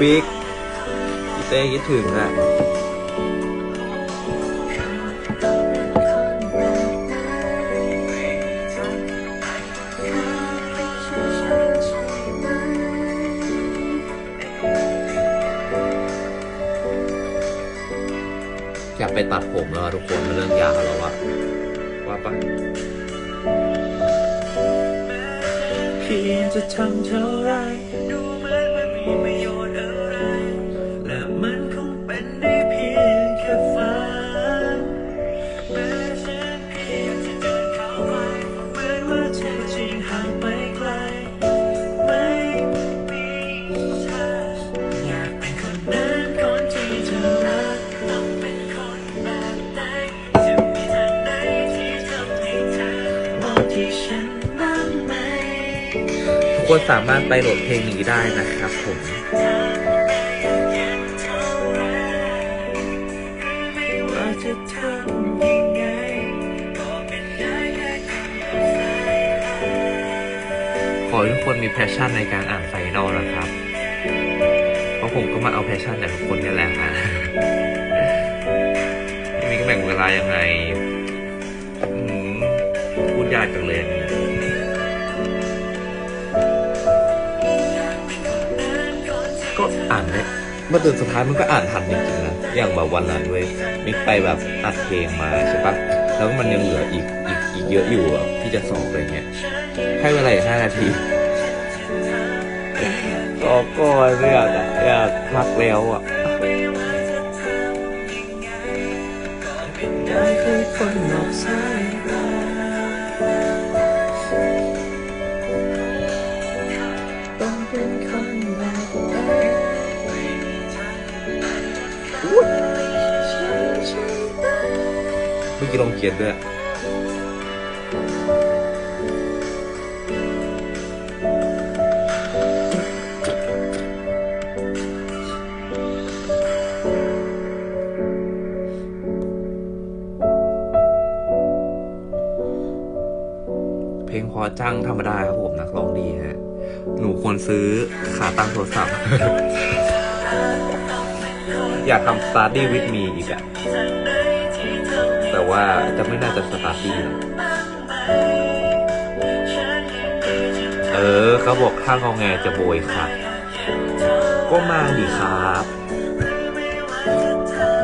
ปิกพี่เต้คิดถึงอะอยากไปตัดผมแล้วอะทุกคนมันเรื่องยาวแล้วอะว่าปะเพียงจะทำเท่าไรดูเหมือนมันมีประโยชน์ กคนสามารถไปโหลดเพลงนี้ได้นะครับผมว่าจะทำยังไงก็เป็นควขอให้ทุกคนมีแพชชั่นในการอ่านไฟนอลนะครับ เพราะผมก็มาเอาแพชชั่นจากทุกคนนี่แหละฮะมีก็แบ่งเวลายังไงอืมพูดยากจังเลย ก็อ่านได้เมื่อเดือนสุดท้ายมันก็อ่านทันจริงๆนะอย่างแบบวันนั้นเว้ยมิกไปแบบอัดเพลงมาใช่ปะแล้วมันยังเหลืออีกอีกอีกเยอะอยู่อะที่จะสอบอะไรเงี้ยให้เวลาอีกห้านาทีรอก่อนไม่อยากอะอยากพักแล้วอะ กี้ลงเขียนด้วยเพลงพอจังธรรมดาครับผมนักร้องดีฮะ หนูควรซื้อขาตั้งโทรศัพท์ อยากทำ Study with me อีกอะ แต่ว่าจะไม่น่าจะ Study นะเออเขาบอกถ้างอแงจะโบยค่ะ ก็มาดิครับ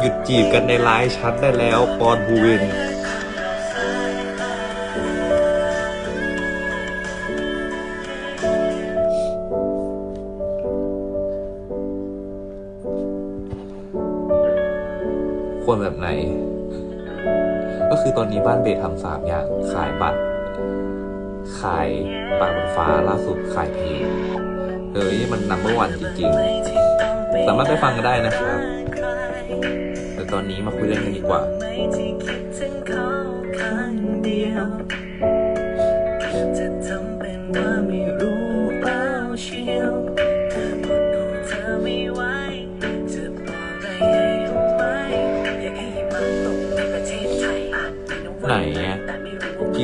หยุดจีบกันในไลน์ชัดได้แล้วปอนบูวินควรแบบไหน ก็คือตอนนี้บ้านเบสทำสามอย่าง ขายบัตร ขายปากบนฟ้าล่าสุดขายเพลงเฮ้ยมันนัมเบอร์วันจริงๆ สามารถไปฟังกันได้นะครับ แต่ตอนนี้มาคุยเรื่องกันดีกว่า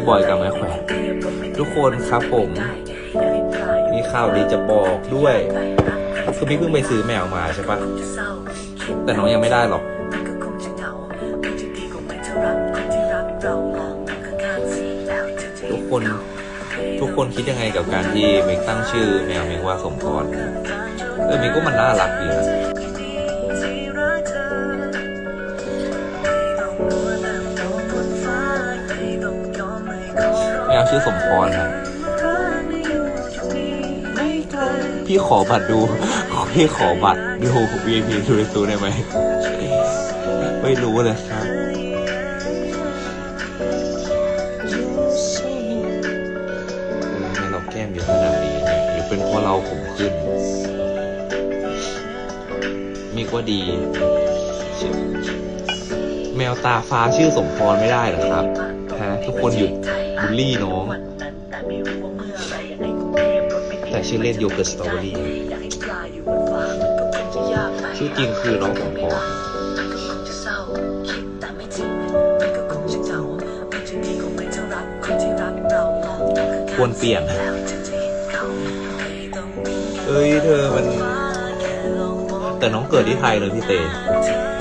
บอยกับแม่แขวนทุกคนครับผม มีข่าวดีจะบอกด้วยคือพี่เพิ่งไปซื้อแมวมาใช่ปะแต่น้องยังไม่ได้หรอกทุกคนทุกคนคิดยังไงกับการที่เมกตั้งชื่อแมวเมกว่าสมพรเออเมกก็มันน่ารักดีนะ ชื่อสมพรนะพี่ขอบัตรดู พี่ขอบัตรดู VIP ดูในตู้ได้ไหม ไม่รู้เลยครับเราแก้มเยอะขนาดนี้เนี่ยหรือเป็นเพราะเราผมขึ้นมีว่าดี แมวตาฟ้าชื่อสมพรไม่ได้หรอครับ ฮะทุกคนหยุดบูลลี่น้อง แต่ชื่อเล่นโยเกิร์ตสตรอเบอรี่ชื่อจริงคือน้องสมพรควรเปลี่ยน เอ้ยเธอมัน แต่น้องเกิดที่ไทยเลยพี่เต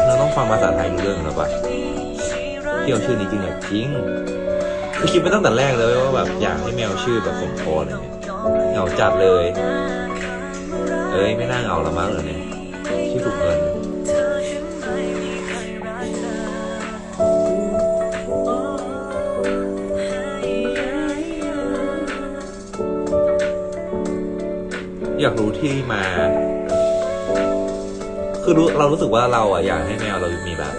เราต้องฟังภาษาไทยรู้เรื่องหรือเปล่า พี่เอาชื่อนี้จริงเหรอจริงคือคิดไปตั้งแต่แรกเลยว่าแบบอยากให้แมวชื่อแบบสมพรอะไรเงี้ยเหงาจัดเลย เอ้ยไม่น่าเหงาละมั้งเลยเนี่ยชื่อถูกเงินอยากรู้ที่มา คือรู้เรารู้สึกว่าเราอะอยากให้แมวเรามีแบบ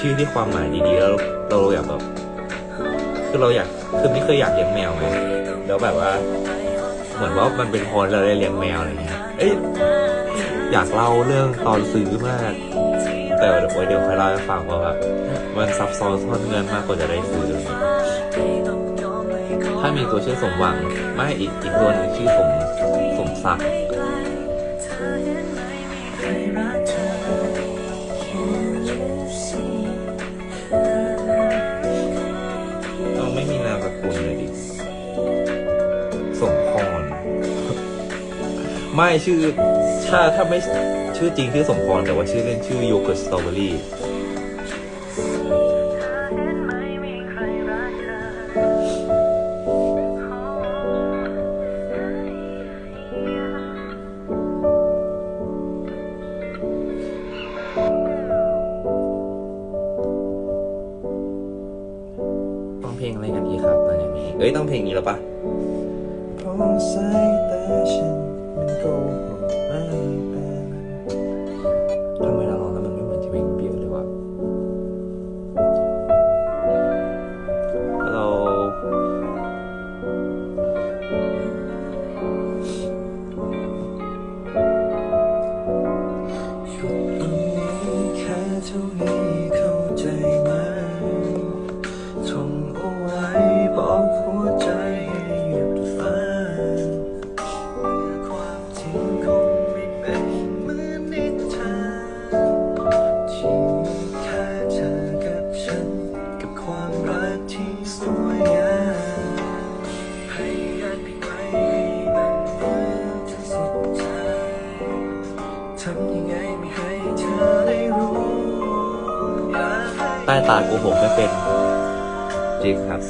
ชื่อที่ความหมายดีๆแล้วเราอยากแบบคือเราอยากคือไม่เคยอยากเลี้ยงแมวไงแล้วแบบว่า เหมือนว่ามันเป็นพรเราได้เลี้ยงแมวอะไรเงี้ยเอ้ยอยากเล่าเรื่องตอนซื้อมาก แต่เดี๋ยวเดี๋ยวค่อยเล่าให้ฟังว่าแบบมันซับซ้อนซ่อนเงินมากกว่าจะได้ซื้อเงี้ยถ้ามีตัวชื่อสมหวังไม่อีกอีกตัวนึงชื่อสมสมศักดิ์ ไม่ชื่อถ้าถ้าไม่ชื่อจริงชื่อสมพรแต่ว่าชื่อเล่นชื่อโยเกิร์ตสตรอเบอรี่ หกไม่เป็นจริงครับ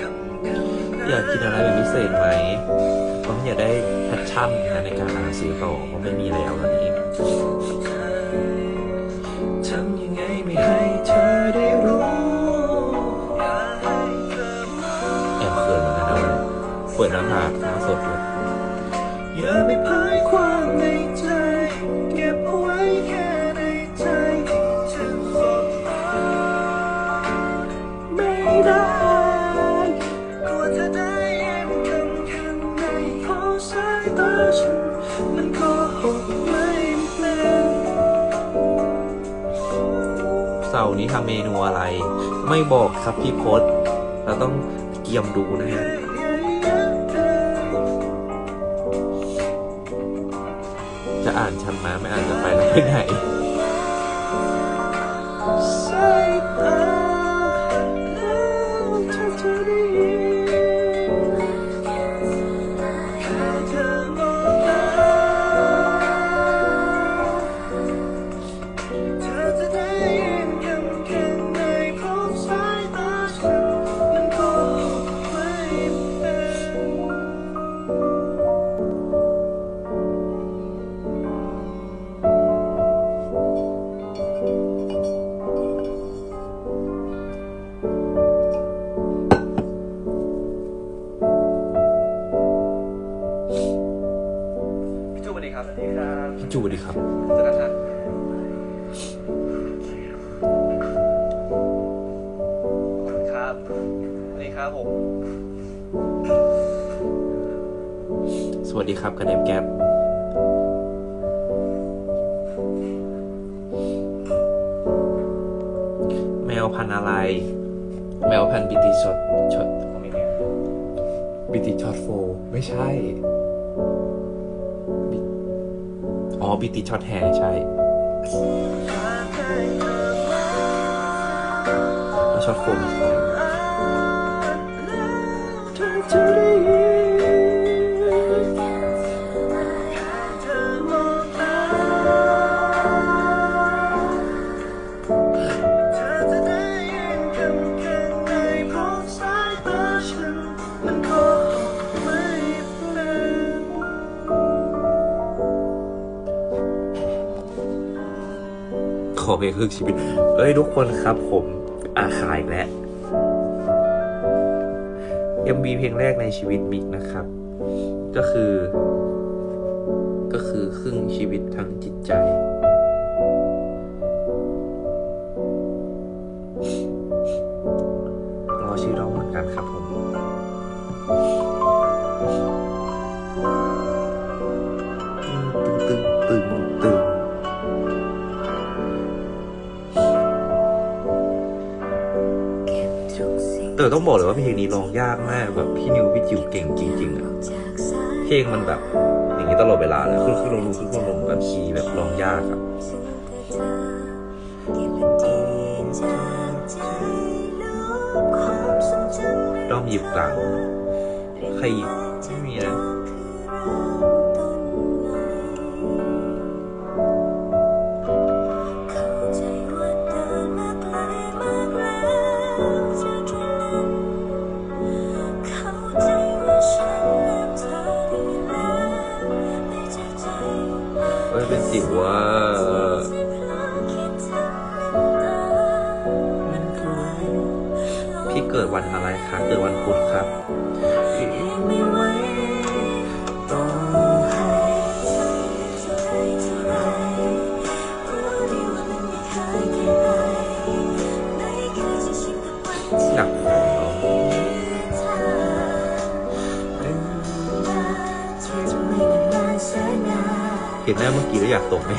คำนั้นอยากกินอะไรเป็นพิเศษไหมผมอยากได้แพชชั่นนะในการอ่านหนังสือต่อเพราะไม่มีแล้วตอนนี้ ไม่บอกครับพี่พศเราต้องเกียมดูนะฮะจะอ่านชันมาไม่อ่านจะไปไหนไปไหน จูดีครับจะกระทันขอบคุณครับสวัสดีครับผม สวัสดีครับกระเดมแก๊ปแมวพันธุ์อะไร แมวพันธุ์บิติช็อตช็อตผมมีเนี่ยบิติช็อตโฟ ไม่ใช่บิ อ๋อบิติช็อตแฮร์ใช่แล้วช็อตโฟมใช่ เพลงครึ่งชีวิต เอ้ยทุกคนครับ ผมอาขายแล้ว MV เพลงแรกในชีวิตบิ๊กนะครับ ก็คือ ก็คือครึ่งชีวิตทางจิตใจรอชื่อร้องเหมือนกันครับผม แต่ต้องบอกเลยว่าเพลงนี้ร้องยากมากแบบพี่นิวพี่จิ๋วเก่งจริงๆอะเพลงมันแบบอย่างนี้ตลอดเวลาเลยคือคือลงรูคือลงแบบคีย์แบบร้องยากอะด้อมหยิบกลางใครหยิบ วันอะไรคะเกิดวันพุธครับอยากเนาะเห็นหน้าเมื่อกี้แล้วอยากตกไหม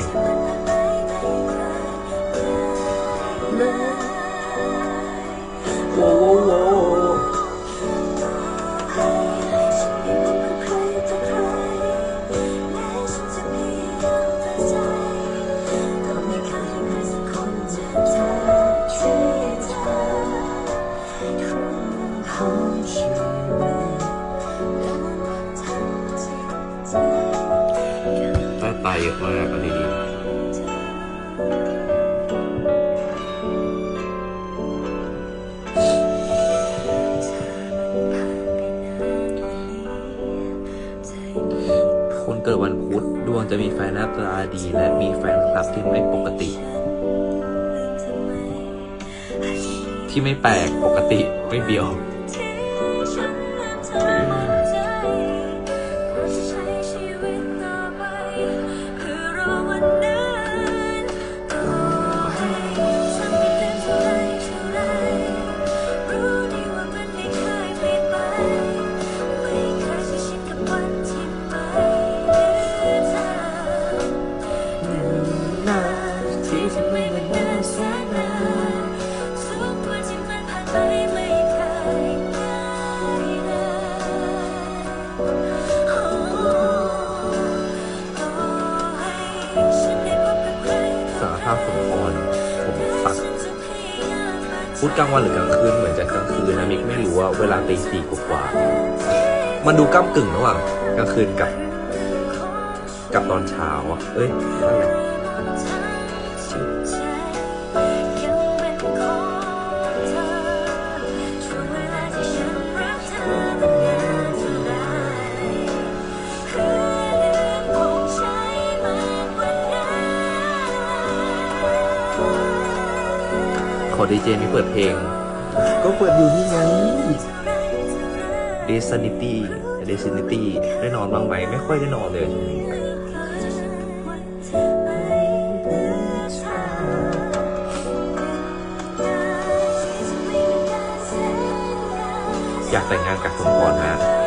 คนเกิดวันพุธดวงจะมีแฟนหน้าตาดีและมีแฟนคลับที่ไม่ปกติ ที่ไม่แปลกปกติไม่เบี้ยว กลางวันหรือกลางคืนเหมือนจะกลางคืนนะมิกไม่รู้ว่าเวลาตีสี่กว่ามันดูก้ากึ่งระหว่างกลางคืนกับ กับตอนเช้าอะเอ้ยนั่นแหละ ดีเจมีเปิดเพลง ก็เปิดอยู่นี่ไง Insanity Insanity ได้นอนบ้างไหมไม่ค่อยได้นอนเลยอยากแต่งงานกับสมพรนะ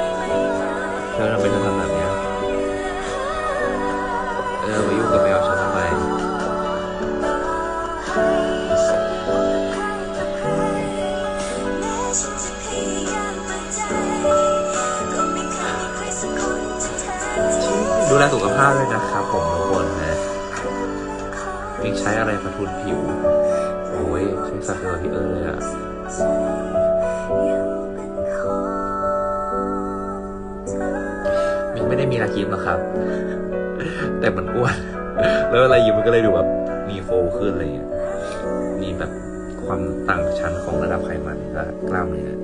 แลสุขภาพด้วยนะครับผมทุกคนนะมิกใช้อะไรประทุนผิว โอ้ยใช้สัตว์เดอพี่เอิร์เลยอะมิกไม่ได้มีราคิมหรอกครับ แต่มันอ้วน แล้วอะไรยิ้มมันก็เลยดูแบบมีโฟขึ้นอะไรอย่างเงี้ยมีแบบความต่างชั้นของระดับไขมันและกล้ามเนื้อ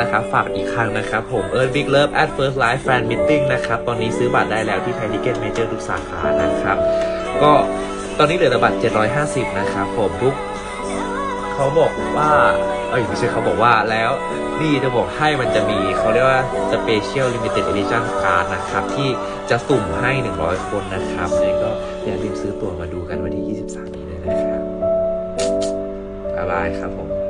นะครับฝากอีกครั้งนะครับ ผม Earn Big Love at First Live Fan Meeting นะครับ ตอนนี้ซื้อบัตรได้แล้วที่ไทยทิเก็ตเมเจอร์ทุกสาขานะครับ ก็ตอนนี้เหลือแต่บัตร 750 นะครับผมทุกเขาบอกว่า เอ้ยไม่ใช่เขาบอกว่าแล้วนี่จะบอกให้มันจะมีเขาเรียกว่า Special Limited Edition Card นะครับ ที่จะสุ่มให้ 100 คนนะครับยังก็อย่าลืมซื้อตั๋วมาดูกันวันที่ 23 นี้เลยนะครับอะไรครับผม